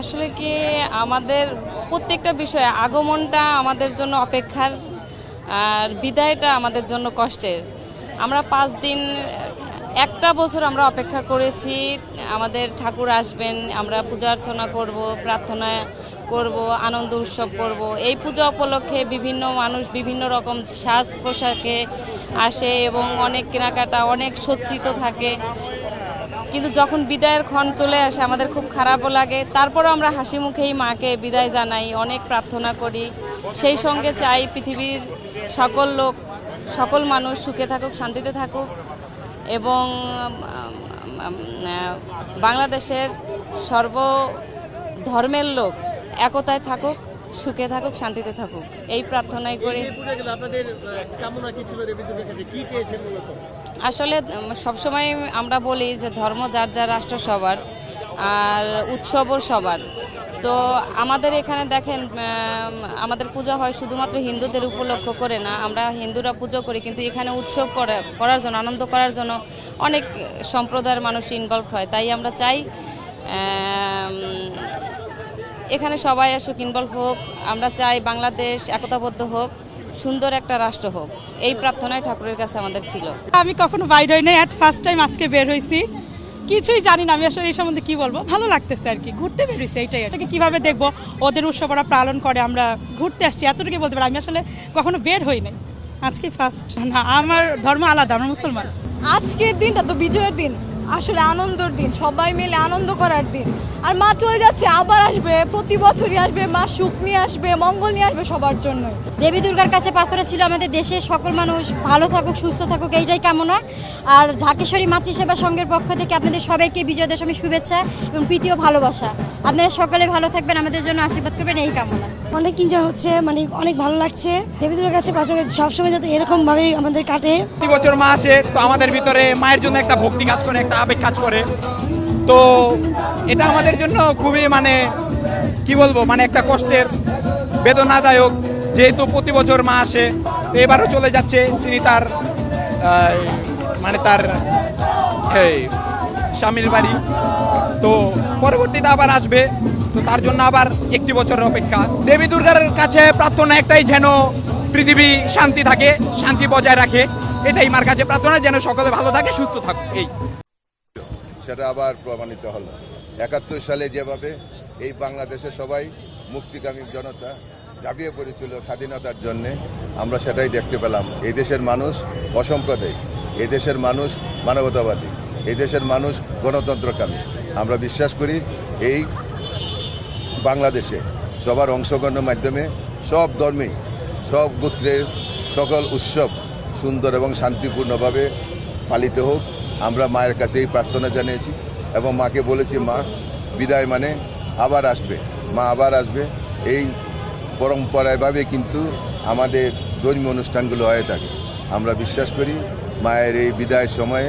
আসলে কি আমাদের প্রত্যেকটা বিষয়ে আগমনটা আমাদের জন্য অপেক্ষার, আর বিদায়টা আমাদের জন্য কষ্টের। আমরা পাঁচ দিন, একটা বছর আমরা অপেক্ষা করেছি, আমাদের ঠাকুর আসবেন, আমরা পূজা অর্চনা করব, প্রার্থনা করব, আনন্দ উৎসব করব। এই পূজা উপলক্ষে বিভিন্ন মানুষ বিভিন্ন রকম সাজ পোশাকে আসে এবং অনেক কেনাকাটা, অনেক সজ্জিত থাকে। কিন্তু যখন বিদায়ের ক্ষণ চলে আসে, আমাদের খুব খারাপও লাগে। তারপরও আমরা হাসি মুখেই মাকে বিদায় জানাই, অনেক প্রার্থনা করি। সেই সঙ্গে চাই পৃথিবীর সকল লোক, সকল মানুষ সুখে থাকুক, শান্তিতে থাকুক এবং বাংলাদেশের সর্ব ধর্মের লোক একতায় থাকুক, সুখে থাকুক, শান্তিতে থাকুক। এই প্রার্থনাই করি। আপনাদের কামনা কি ছিল কি চেয়েছেন আসলে সবসময় আমরা বলি যে ধর্ম যার যার রাষ্ট্র সবার, আর উৎসবও সবার। তো আমাদের এখানে দেখেন আমাদের পূজা হয় শুধুমাত্র হিন্দুদের উপলক্ষ করে না, আমরা হিন্দুরা পুজো করি, কিন্তু এখানে উৎসব করা, করার জন্য, আনন্দ করার জন্য অনেক সম্প্রদায়ের মানুষ ইনভলভ হয়। তাই আমরা চাই এখানে সবাই আসুক ইনভলভ হোক। আমরা চাই বাংলাদেশ একতাবদ্ধ হোক। সুন্দর একটা রাষ্ট্র হোক এই প্রার্থনায় ঠাকুরের কাছে আমাদের ছিল। আমি কখনো বাইর হই নাই অ্যাট ফার্স্ট টাইম আজকে বের হয়েছি কিছুই জানি না আমি আসলে এই সম্বন্ধে কি বলব। ভালো লাগতেছে আর কি ঘুরতে বের হয়েছি এইটাই এটাকে কীভাবে দেখব ওদের উৎসব ওরা পালন করে আমরা ঘুরতে আসছি এতটুকু বলতে পারি। আমি আসলে কখনো বের হই নাই আজকে ফার্স্ট না আমার ধর্ম আলাদা আমরা মুসলমান। আজকের দিনটা তো বিজয়ের দিন আসলে আনন্দের দিন সবাই মিলে আনন্দ করার দিন। আর মা চলে যাচ্ছে আবার আসবে প্রতি বছরই আসবে মা সুখ নিয়ে আসবে মঙ্গল নিয়ে আসবে সবার জন্য দেবী দুর্গার কাছে প্রার্থনা ছিল আমাদের দেশের সকল মানুষ ভালো থাকুক সুস্থ থাকুক এইটাই কামনা। আর ঢাকেশ্বরী মাতৃসেবা সংঘের পক্ষ থেকে আপনাদের সবাইকে বিজয় দশমী শুভেচ্ছা এবং প্রীতি ও ভালোবাসা। আপনারা সকলে ভালো থাকবেন আমাদের জন্য আশীর্বাদ করবেন এই কামনা। অনেক এনজয় হচ্ছে মানে অনেক ভালো লাগছে। দেবী দুর্গার কাছে পাশে সবসময় যাতে এরকম ভাবে আমাদের কাটে। প্রতি বছর মা আসে তো আমাদের ভিতরে মায়ের জন্য একটা ভক্তি কাজ করে একটা আবেগ কাজ করে। তো এটা আমাদের জন্য খুবই মানে কি বলব মানে একটা কষ্টের, বেদনাদায়ক, যেহেতু প্রতি বছর মা আসে এবারও চলে যাচ্ছে, তিনি তার মানে তার স্বামীর বাড়ি। তো পরবর্তীতে আবার আসবে, তো তার জন্য আবার একটি বছরের অপেক্ষা। দেবী দুর্গার কাছে প্রার্থনা একটাই, যেন পৃথিবী শান্তি থাকে, শান্তি বজায় রাখে। এটাই মার কাছে প্রার্থনা, যেন সকলে ভালো থাকে, সুস্থ থাকুক, এই। সেটা আবার প্রমাণিত হলো। একাত্তর সালে যেভাবে এই বাংলাদেশে সবাই মুক্তিকামী জনতা ঝাঁপিয়ে পড়েছিল স্বাধীনতার জন্য, আমরা সেটাই দেখতে পেলাম। এই দেশের মানুষ অসম্প্রদায়িক, এই দেশের মানুষ মানবতাবাদী, এই দেশের মানুষ গণতন্ত্রকামী। আমরা বিশ্বাস করি এই বাংলাদেশে সবার অংশগ্রহণের মাধ্যমে সব ধর্মেই সব গোত্রের সকল উৎসব সুন্দর এবং শান্তিপূর্ণভাবে পালিত হোক। আমরা মায়ের কাছে এই প্রার্থনা জানিয়েছি এবং মাকে বলেছি, মা, বিদায় মানে আবার আসবে। মা আবার আসবে। এই পরম্পরায়ভাবে কিন্তু আমাদের ধর্মীয় অনুষ্ঠানগুলো হয়ে থাকে। আমরা বিশ্বাস করি মায়ের এই বিদায় সময়ে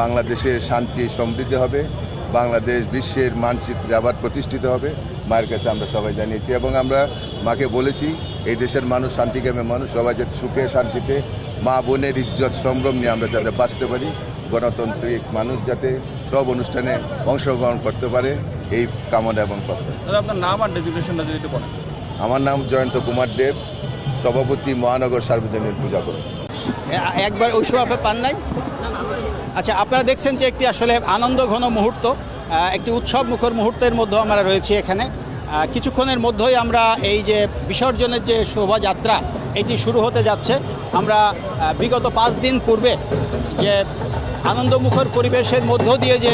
বাংলাদেশের শান্তি সমৃদ্ধি হবে, বাংলাদেশ বিশ্বের মানচিত্রে আবার প্রতিষ্ঠিত হবে। মায়ের কাছে আমরা সবাই জানিয়েছি এবং আমরা মাকে বলেছি, এই দেশের মানুষ শান্তিকামী মানুষ, সবাই যাতে সুখে শান্তিতে মা বোনের ইজ্জত, সম্ভ্রম নিয়ে আমরা যাতে বাঁচতে পারি। গণতান্ত্রিক মানুষ যাতে সব অনুষ্ঠানে অংশগ্রহণ করতে পারে এই কামনা এবং প্রত্যাশা আপনার নাম আর ডেজিগনেশনটা যদি একটু বলেন। আমার নাম জয়ন্ত কুমার দেব সভাপতি মহানগর সার্বজনীন পূজা করে একবার ওই সময় আপনি পান নাই? আচ্ছা আপনারা দেখছেন যে একটি আসলে আনন্দ ঘন মুহূর্ত একটি উৎসব মুখর মুহূর্তের মধ্যে আমরা রয়েছি এখানে। কিছুক্ষণের মধ্যেই আমরা এই যে বিসর্জনের যে শোভাযাত্রা এটি শুরু হতে যাচ্ছে। আমরা বিগত পাঁচ দিন পূর্বে যে আনন্দমুখর পরিবেশের মধ্য দিয়ে যে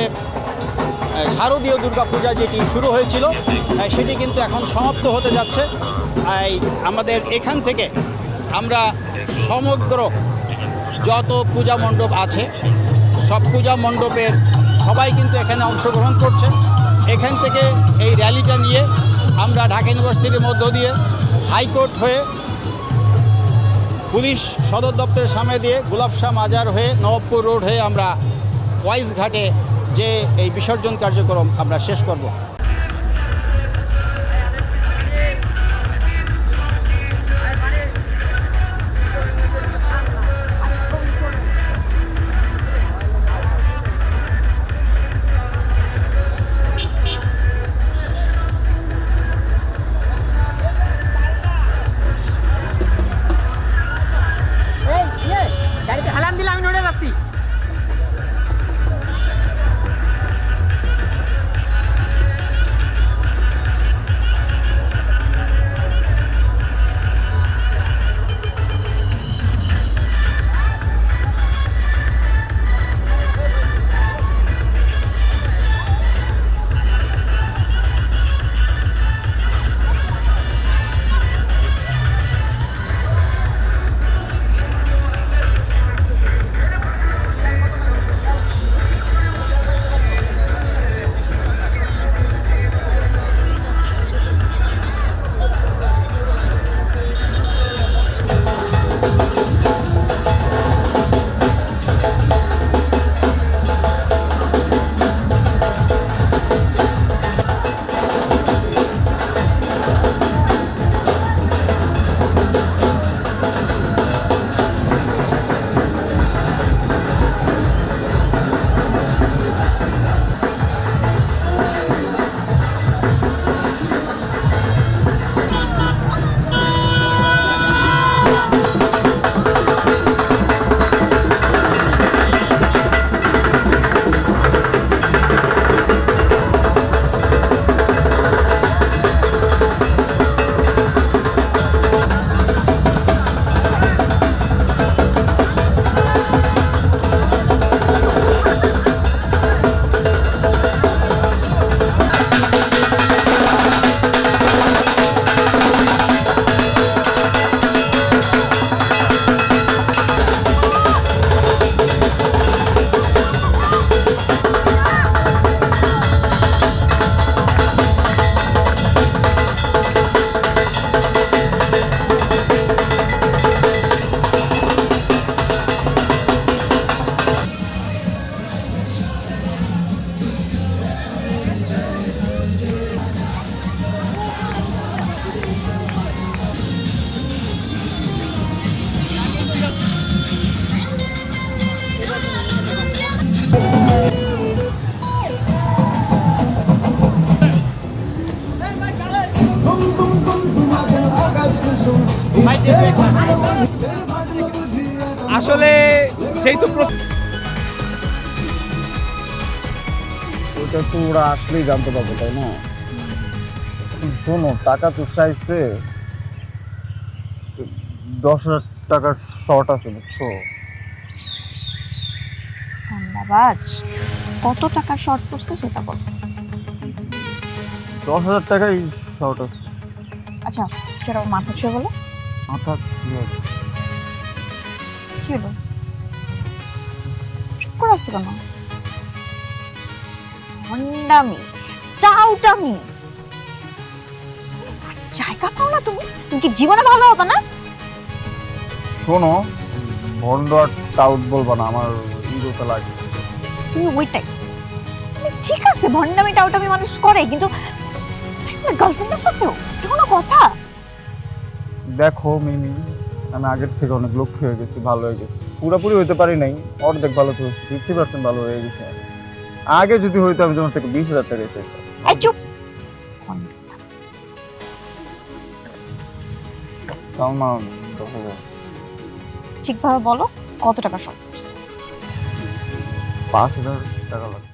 শারদীয় দুর্গাপূজা যেটি শুরু হয়েছিল সেটি কিন্তু এখন সমাপ্ত হতে যাচ্ছে। আমাদের এখান থেকে আমরা সমগ্র যত পূজা মণ্ডপ আছে, সব পূজা মণ্ডপের সবাই কিন্তু এখানে অংশগ্রহণ করছে। এখান থেকে এই র্যালিটা নিয়ে আমরা ঢাকা ইউনিভার্সিটির মধ্য দিয়ে হাইকোর্ট হয়ে পুলিশ সদর দপ্তরের সামনে দিয়ে গুলাবশাহ মাজার হয়ে নবপুর রোড হয়ে আমরা ওয়াইজ ঘাটে যে এই বিসর্জন কার্যক্রম আমরা শেষ করব। আসলে যেহেতু ওটা তো ওরা আসলেই জানতে পারবে তাই না? শোনো টাকা তো চাইছে। দশ হাজার টাকার শর্ট আছে বুঝছ? কত টাকা শর্ট পড়ছে সেটা বল। দশ হাজার টাকাই শর্ট আছে। আচ্ছা সেটা মাথা ছুঁয়ে বলো। মাথা কি হবে? কি হলো চুপ করে আসছো কেন? হন্ডামি টাউটামি জায়গা পাও না তুমি? তুমি কি জীবনে ভালো হবে না? শোনো ভন্ড আর টাউট বলবা না আমার ইগোতে লাগে। তুমি ওইটাই। মানে ঠিক আছে ভন্ডামি টাউটামি মানুষ করে কিন্তু গার্লফ্রেন্ডের সাথেও এটা কোনো কথা? দেখো মিমি আমি আগের থেকে অনেক লক্ষ্য হয়ে গেছি ভালো হয়ে গেছি। পুরোপুরি হইতে পারি নাই অর্ধেক ভালো তো ফিফটি পার্সেন্ট ভালো হয়ে গেছে। আগে যদি হইতো আমি তোমার থেকে বিশ হাজার টাকা চাইতাম। চুপ! তাও না দশ হাজার। ঠিকভাবে বলো কত টাকা শর্ট পাঁচ হাজার টাকা লাগবে।